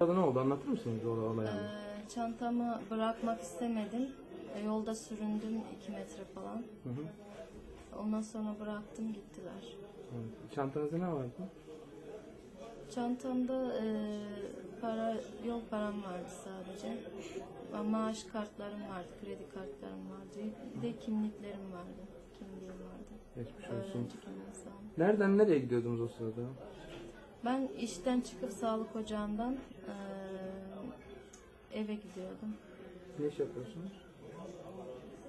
Orada ne oldu anlatır mısınız o olayı? Ee, çantamı bırakmak istemedim. E, Yolda süründüm 2 metre falan. Hı hı. Ondan sonra bıraktım gittiler. Evet. Çantanızda ne vardı? Çantamda e, para yol param vardı sadece. Maaş kartlarım vardı, kredi kartlarım vardı. Bir de kimliklerim vardı. Kimliğim vardı. Geçmiş olsun. Öğrenci kimliği sağ olun. Nereden nereye gidiyordunuz o sırada? Ben işten çıkıp sağlık ocağından e, eve gidiyordum. Ne iş yapıyorsunuz?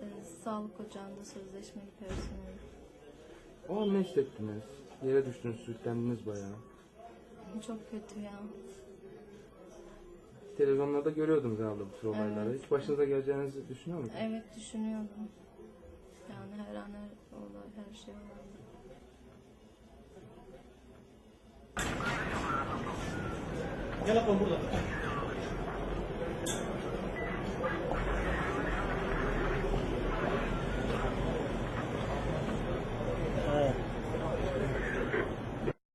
E, sağlık ocağında sözleşmeli personel. O an ne hissettiniz? Yere düştünüz, sürüklendiniz bayağı. Çok kötü ya. Televizyonlarda görüyordunuz herhalde bu tür olayları. Evet. Hiç başınıza geleceğinizi düşünüyor muydunuz? Evet düşünüyordum. Yani her an her olay, her şey olabilir. त्याला कोंबून जातं